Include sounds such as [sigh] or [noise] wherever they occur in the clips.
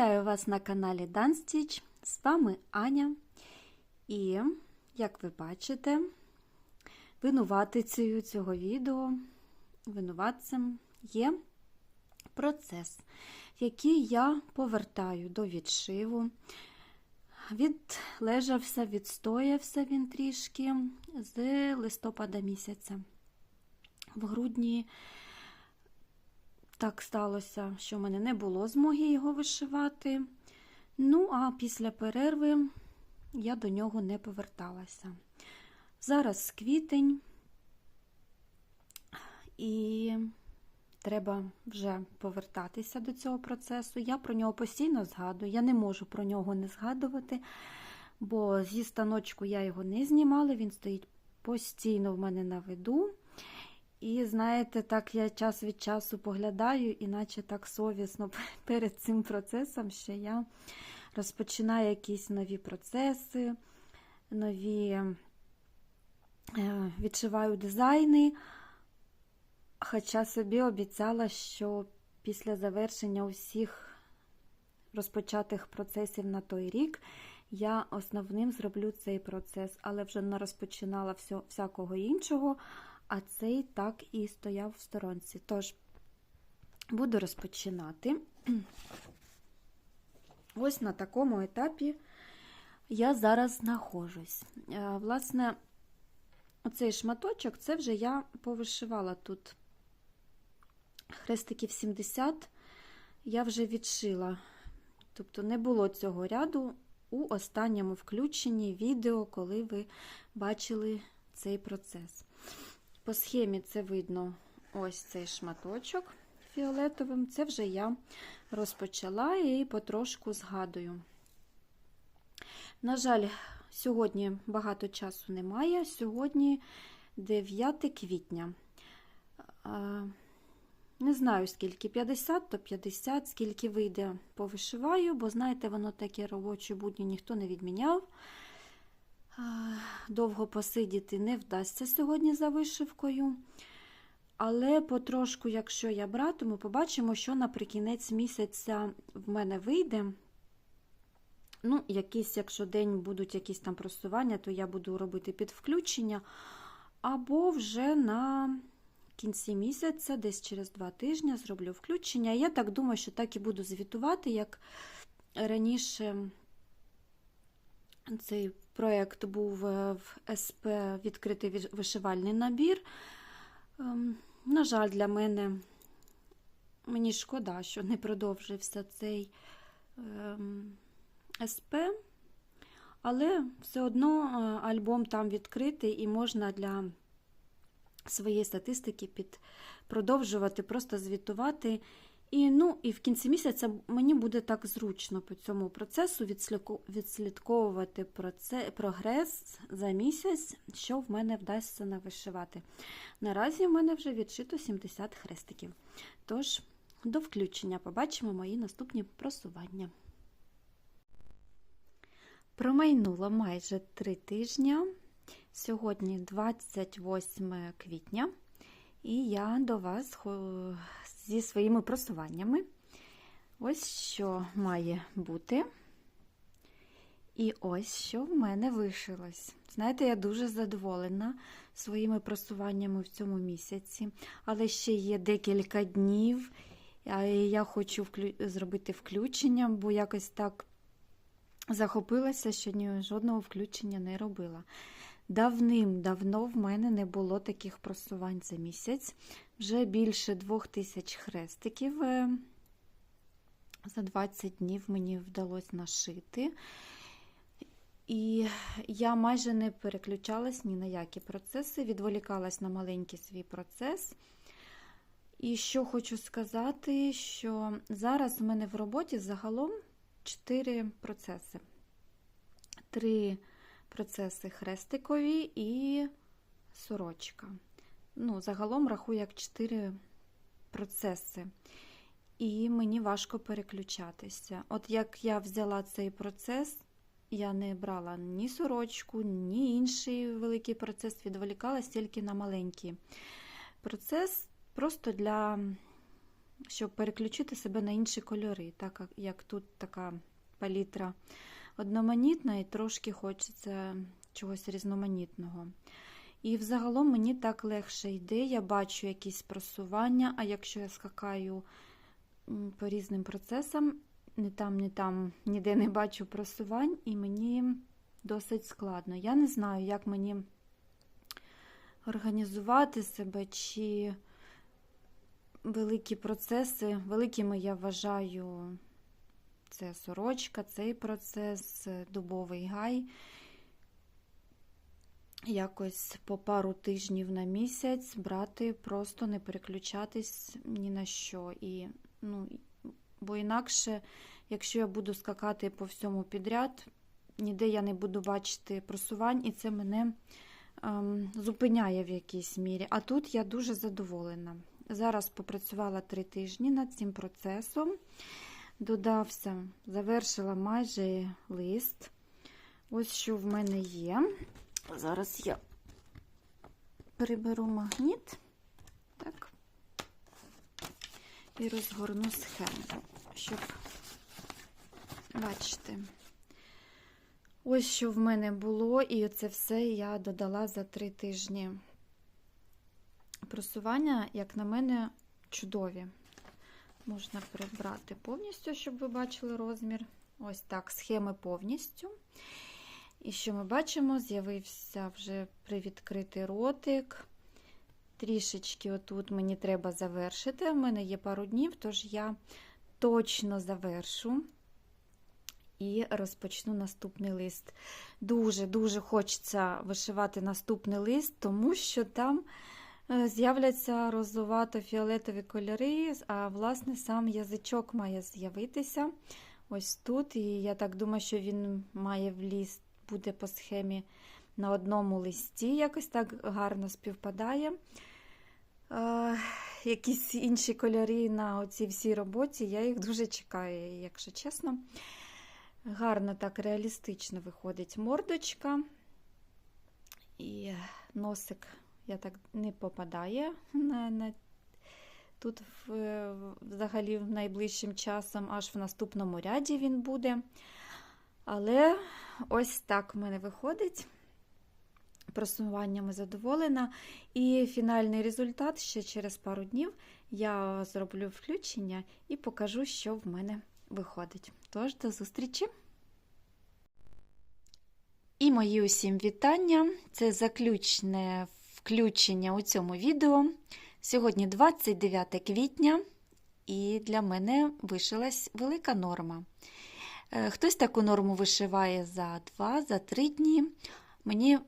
Вітаю вас на каналі Dance Stitch. З вами Аня. І, як ви бачите, винуватицею цього відео, винуватцем є процес, який я повертаю до відшиву. Відлежався, відстоявся він трішки з листопада місяця. В грудні так сталося, що в мене не було змоги його вишивати. Ну, а після перерви я до нього не поверталася. Зараз квітень, і треба вже повертатися до цього процесу. Я про нього постійно згадую, я не можу про нього не згадувати, бо зі станочку я його не знімала, він стоїть постійно в мене на виду. І знаєте, так я час від часу поглядаю, іначе так совісно [laughs] перед цим процесом, що я розпочинаю якісь нові процеси, нові е, відшиваю дизайни. Хоча собі обіцяла, що після завершення усіх розпочатих процесів на той рік я основним зроблю цей процес, але вже не розпочинала всякого іншого а цей так і стояв в сторонці. Тож, буду розпочинати. [clears throat] Ось на такому етапі я зараз знаходжусь. Е, власне, оцей шматочок, це вже я повишивала тут хрестиків 70, я вже відшила. Тобто не було цього ряду у останньому включенні відео, коли ви бачили цей процес. По схемі це видно ось цей шматочок фіолетовим. Це вже я розпочала і потрошку згадую. На жаль, сьогодні багато часу немає. Сьогодні 9 квітня. Не знаю, скільки 50, то 50, скільки вийде, повишиваю, бо, знаєте, воно таке робочі будні ніхто не відміняв. Довго посидіти не вдасться сьогодні за вишивкою. Але потрошку, якщо я братиму, побачимо, що наприкінець місяця в мене вийде. Ну, якісь, якщо день будуть якісь там просування, то я буду робити під включення. Або вже на кінці місяця, десь через два тижні, зроблю включення. Я так думаю, що так і буду звітувати, як раніше цей проєкт був е, в СП відкритий вишивальний набір. Ем, на жаль, для мене мені шкода, що не продовжився цей ем, СП, але все одно е, альбом там відкритий і можна для своєї статистики під продовжувати, просто звітувати. І ну, і в кінці місяця мені буде так зручно по цьому процесу відслідковувати прогрес за місяць, що в мене вдасться навишивати. Наразі в мене вже відшито 70 хрестиків. Тож, до включення побачимо мої наступні просування. Промайнуло майже 3 тижні. Сьогодні 28 квітня, і я до вас зі своїми просуваннями. Ось що має бути. І ось що в мене вишилось. Знаєте, я дуже задоволена своїми просуваннями в цьому місяці, але ще є декілька днів. Я хочу вклю... зробити включення, бо якось так захопилася, що ні жодного включення не робила. Давним-давно в мене не було таких просувань за місяць. Вже більше двох тисяч хрестиків е, за 20 днів мені вдалося нашити. І я майже не переключалась ні на які процеси, відволікалась на маленький свій процес. І що хочу сказати, що зараз у мене в роботі загалом 4 процеси. Три процеси хрестикові і сорочка. Ну, Загалом рахую як 4 процеси. І мені важко переключатися. От як я взяла цей процес, я не брала ні сорочку, ні інший великий процес, відволікалась тільки на маленький процес, просто для щоб переключити себе на інші кольори, так як тут така палітра одноманітна і трошки хочеться чогось різноманітного. І взагалом мені так легше йде, я бачу якісь просування, а якщо я скакаю по різним процесам, не там, не там, ніде не бачу просувань, і мені досить складно. Я не знаю, як мені організувати себе, чи великі процеси, великими я вважаю це сорочка, цей процес, дубовий гай. Якось по пару тижнів на місяць брати, просто не переключатись ні на що. І, ну, бо інакше, якщо я буду скакати по всьому підряд, ніде я не буду бачити просувань, і це мене ем, зупиняє в якійсь мірі. А тут я дуже задоволена. Зараз попрацювала три тижні над цим процесом. Додався, завершила майже лист. Ось що в мене є. Зараз я приберу магніт так, і розгорну схему, щоб бачити. Ось що в мене було, і це все я додала за три тижні. Просування, як на мене, чудові. Можна прибрати повністю, щоб ви бачили розмір. Ось так, схеми повністю. І що ми бачимо? З'явився вже привідкритий ротик. Трішечки отут мені треба завершити. У мене є пару днів, тож я точно завершу і розпочну наступний лист. Дуже-дуже хочеться вишивати наступний лист, тому що там з'являться розовато-фіолетові кольори, а власне сам язичок має з'явитися ось тут. І я так думаю, що він має влізти буде по схемі на одному листі, якось так гарно співпадає. Е, якісь інші кольори на цій всій роботі, я їх дуже чекаю, якщо чесно. Гарно так реалістично виходить мордочка. І носик, я так не попадає на, на тут в, взагалі найближчим часом, аж в наступному ряді він буде. Але ось так в мене виходить. Просуваннями задоволена. І фінальний результат ще через пару днів я зроблю включення і покажу, що в мене виходить. Тож, до зустрічі! І мої усім вітання. Це заключне включення у цьому відео. Сьогодні 29 квітня, і для мене вишилась велика норма. Хтось таку норму вишиває за 2, за 3 дні. Мені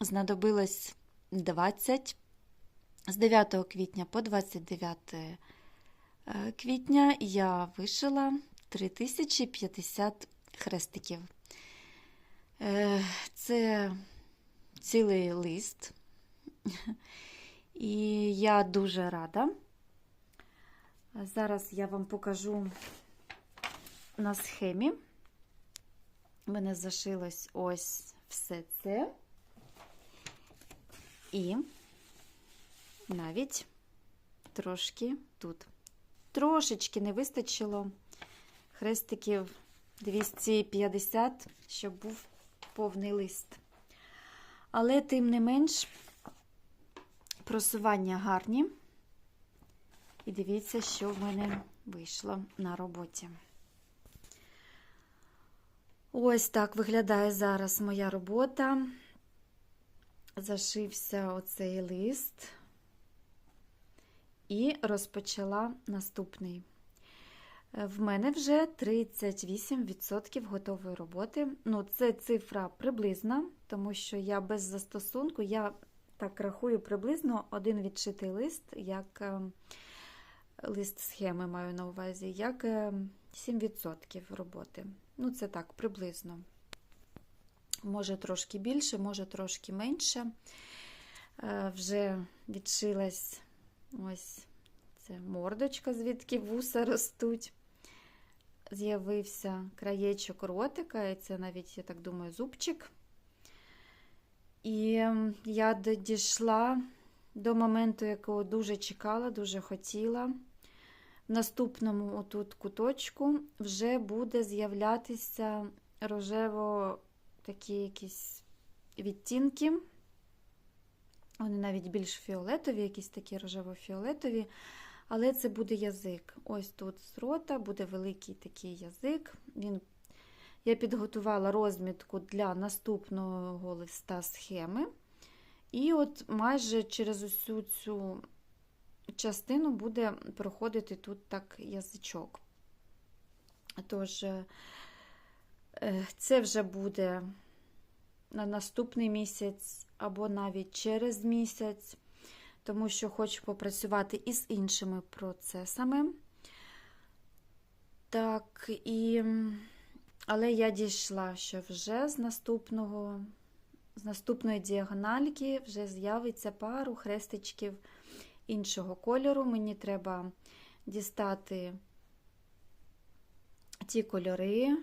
знадобилось 20 з 9 квітня по 29 квітня я вишила 3050 хрестиків. Це цілий лист, [laughs] і я дуже рада. Зараз я вам покажу на схемі. У мене зашилось ось все це. І навіть трошки тут. Трошечки не вистачило хрестиків 250, щоб був повний лист. Але, тим не менш, просування гарні. І дивіться, що в мене вийшло на роботі. Ось так виглядає зараз моя робота. Зашився оцей лист і розпочала наступний. В мене вже 38% готової роботи. Ну, це цифра приблизна, тому що я без застосунку, я так рахую приблизно один відшитий лист, як лист схеми маю на увазі, як 7% роботи. Ну, це так, приблизно. Може трошки більше, може трошки менше. Вже відшилась ось це мордочка, звідки вуса ростуть. З'явився краєчок ротика, і це навіть, я так думаю, зубчик. І я дійшла до моменту, якого дуже чекала, дуже хотіла. в наступному отут куточку вже буде з'являтися рожево такі якісь відтінки. Вони навіть більш фіолетові, якісь такі рожево-фіолетові. Але це буде язик. Ось тут з рота буде великий такий язик. Він... Я підготувала розмітку для наступного листа схеми. І от майже через усю цю частину буде проходити тут так язичок. Тож, е, це вже буде на наступний місяць або навіть через місяць, тому що хочу попрацювати із іншими процесами. Так, і, але я дійшла, що вже з наступного, з наступної діагональки вже з'явиться пару хрестичків іншого кольору. Мені треба дістати ті кольори,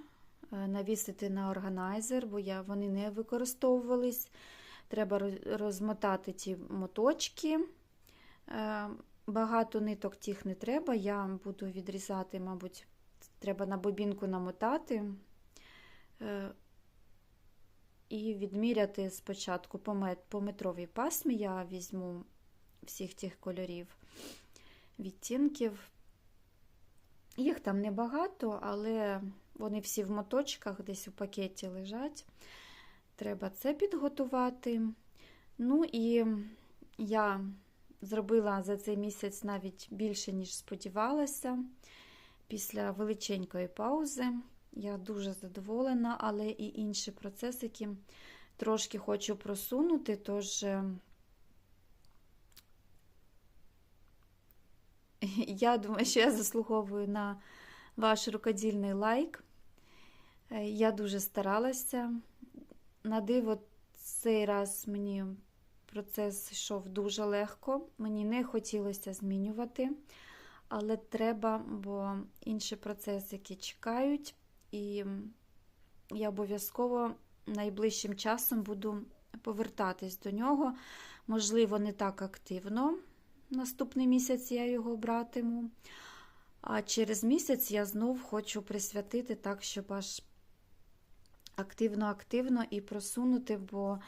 навісити на органайзер, бо я, вони не використовувались. Треба розмотати ті моточки. Багато ниток тих не треба. Я буду відрізати, мабуть, треба на бобінку намотати і відміряти спочатку по метровій пасмі. Я візьму всіх тих кольорів, відтінків. Їх там небагато, але вони всі в моточках десь у пакеті лежать. Треба це підготувати. Ну і я зробила за цей місяць навіть більше, ніж сподівалася. Після величенької паузи. Я дуже задоволена, але і інші процесики трошки хочу просунути, тож [laughs] я думаю, що я заслуговую на ваш рукодільний лайк. Я дуже старалася. На диво, цей раз мені процес йшов дуже легко, мені не хотілося змінювати, але треба, бо інші процесики чекають, і я обов'язково найближчим часом буду повертатись до нього. Можливо, не так активно. Наступний місяць я його братиму. А через місяць я знов хочу присвятити так, щоб аж активно-активно і просунути, бо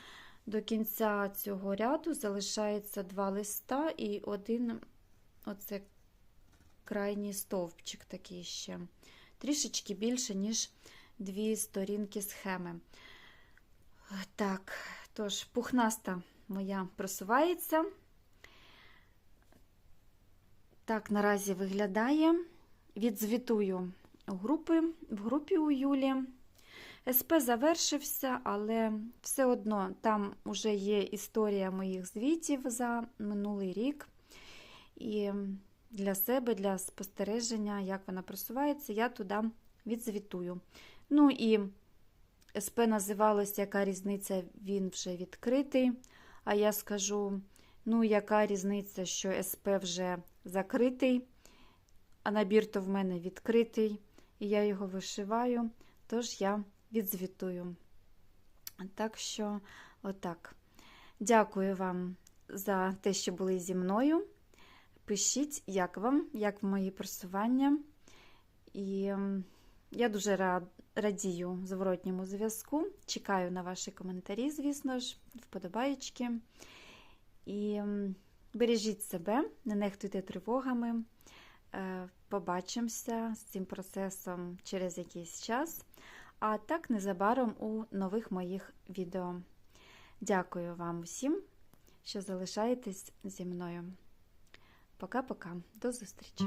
до кінця цього ряду залишається два листа і один оце крайній стовпчик такий ще. Трішечки більше, ніж дві сторінки схеми. Так, тож, пухнаста моя просувається. Так, наразі виглядає. Відзвітую групи, в групі у Юлі. СП завершився, але все одно там вже є історія моїх звітів за минулий рік. І для себе, для спостереження, як вона просувається, я туди відзвітую. Ну і СП називалось, яка різниця, він вже відкритий. А я скажу, ну, яка різниця, що СП вже закритий, а набір то в мене відкритий, і я його вишиваю, тож я відзвітую. Так що, отак. Дякую вам за те, що були зі мною. Пишіть, як вам, як мої просування. І я дуже радію зворотньому зв'язку. Чекаю на ваші коментарі, звісно ж, вподобаєчки. І бережіть себе, не нехтуйте тривогами. Е, побачимося з цим процесом через якийсь час, а так незабаром у нових моїх відео. Дякую вам усім, що залишаєтесь зі мною. Пока-пока, до зустрічі!